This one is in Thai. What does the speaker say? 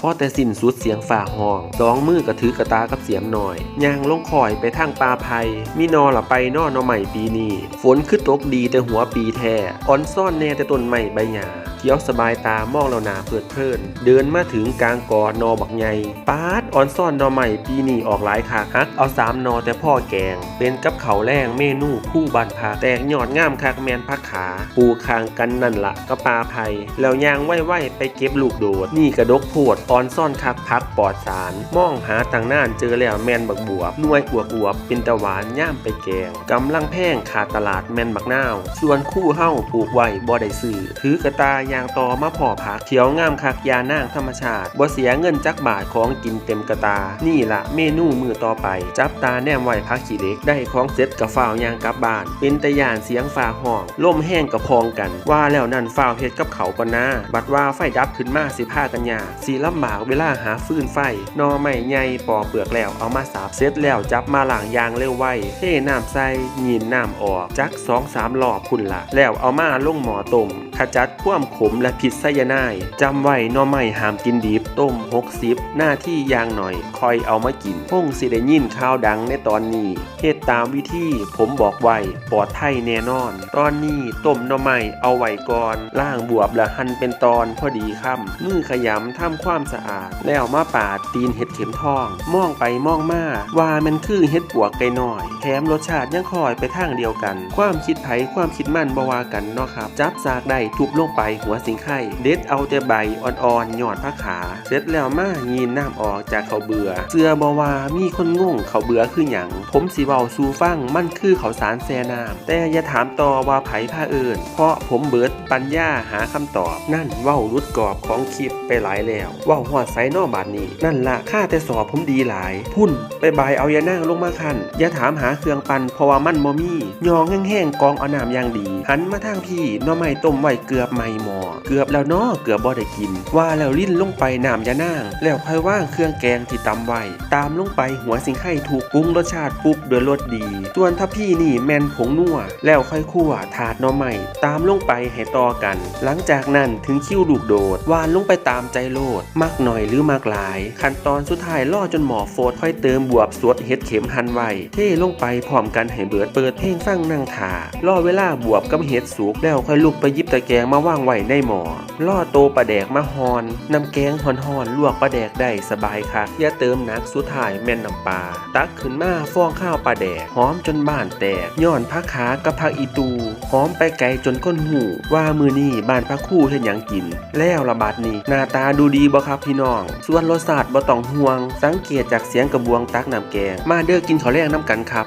พอแต่สิ้นสุดเสียงฝ่าห้องสองมือก็ถือกระตากับเสียมหน่อยย่างลงคอยไปทางปลาภัยมีนอละไปนอนอใหม่ปีนี้ ฝนคือตกดีแต่หัวปีแท้อ่อนซ่อนแน่แต่ต้นไม้ใบหญ้า เขียวสบายตามองแล้วหนาเพลิดเพลิน เดินมาถึงกลางกอนอบักใหญ่ปาดอ่อนซ่อนนอใหม่ปีนี้ออกหลายขาฮัก เอาสามนอแต่พ่อแกง เป็นกับเขาแรงเมนูคู่บันพาแตกยอดงามคักแมนพักขา ปูคางกันนั่นละก็ปลาไผ่แล้วยางไหว้ๆไปเก็บลูกโดด นี่กระดกโพดออนซ่อนคักพักปลอดสารมองหาต่างน่านเจอแล้วแมนบักบวบน่วยอวบอวบเป็นตะหวานย่ามไปแกงกำลังแพงขาดตลาดแมนบักนาว ส่วนคู่เฮ้าปลูกไว้บ่ได้ซื้อถือกระตายยางตอมาพอผักเขียวงามคักยานางธรรมชาติบ่เสียเงินจักบาทของกินเต็มกระตา นี่ละเมนูมือต่อไป จับตาแนมไว้พักขี้เล็กได้ของเสร็จกับฝ้าวยางกลับบ้าน เป็นตะยานเสียงฟ้าห้องล่มแห้งกับพองกัน ว่าแล้วนั่นฝ้าวเฮ็ดกับเขาก่อนนะบัดว่าไฟดับขึ้นมาสิผ้ากันยาสีลำบากเวลาหาฟืนไฟนอไม่ใหญ่ปอเปลือกแล้วเอามาสาบเสร็จแล้วจับมาหล้างยางเร็วไวเทน้ำใส่ยีนน้ำออกจักสองสามรอบพุ่นละแล้วเอามาลงหมอต้มขจัดความขมและพิษไซยาไนายจำไว้หนอไม่ห้ามกินดิบต้ม60หน้าที่ยางหน่อย คอยเอามากินพงสิได้ยินข่าวดังในตอนนี้เฮ็ดตามวิธีผมบอกไว้ปลอดภัยแน่นอน ตอนนี้ต้มน่อไม้เอาไว้ก่อนล่างบวบและหั่นเป็นตอนพอดีค่ำมือขยำทำความสะอาด แล้วมาปาดตีนเห็ดเข็มทอง มองไปมองมาว่ามันคือเห็ดปวกไก่น้อย แถมรสชาติยังคอยไปทางเดียวกัน ความคิดไผความคิดมั่นบวากันเนาะครับ จับซากได้ทุบลงไปหัวสิงไข่เด็ดเอาแต่ใบอ่อนๆหยอดผ้าขา เสร็จแล้วมายีนน้ำออกจากเขาเบือเสือบวามีคนงงเขาเบือคือหยังผมสิเบาสูฟังมันคือเขาสารแซน้ำแต่อย่าถามต่อว่าไผผ้าเอิญเพราะผมเบิดปัญญาหาคำตอบ นั่นเว้ารุดกรอบของคลิปไปหลายแล้วว้าหอดไซนอบาดนี้ นั่นละค่าแต่สอบผมดีหลาย พุ่นไปบายเอายานั่งลงมาคันอย่าถามหาเครื่องปั่นเพราะว่ามันบ่มียองแห้งๆกองเอาน้ำอย่างดี หันมาทางพี่น้อไม้ต้มไว้เกือบไม่หมอเกือบแล้วเนาะเกือบบ่ได้กิน ว่าแล้วลิ้นลงไปน้ำยานั่งแล้วค่อยว่างเครื่องแกงที่ตำไว้ตามลงไปหัวสิงไข่ถูกปรุงรสชาติปุ๊บด้วยรสดี ส่วนถ้าพี่นี่แมนผงนัวแล้วค่อยคั่วถาดหน้อไม้ตามลงไปให้ต่อกัน หลังจากนั้นถึงคิ้วลูกโดดวานลงไปตามใจโลดมักหน่อยหรือมากหลาย ขั้นตอนสุดท้ายล่อจนหมอโฟดค่อยเติมบวบสวดเห็ดเข็มหันไว้เท่ลงไปพร้อมกันให้เบิดเปิดเพลงฟังนั่งถาล่อเวลาบวบกับเห็ดสุกแล้วค่อยลุกไปยิบตะแกรงมาว่างไว้ในหมอล่อโตปลาแดกมาฮอนนำแกงหอนๆลวกปลาแดกได้สบายคักอย่าเติมนักสุดท้ายแม่นน้ำปลาตักขึ้นมาฟองข้าวปลาแดกหอมจนบ้านแตกย้อนพักขากับพักอีตูหอมไปไกลจนก้นหูว่ามือนี่บ้านพักคู่เห็นหยังกิน แล้วระบาดนี้หน้าตาดูดีบ่ครับพี่น้อง ส่วนรสชาติบ่ต้องห่วง สังเกตจากเสียงกระบวงตักน้ำแกง มาเด้อกินข้าวแรงน้ำกันครับ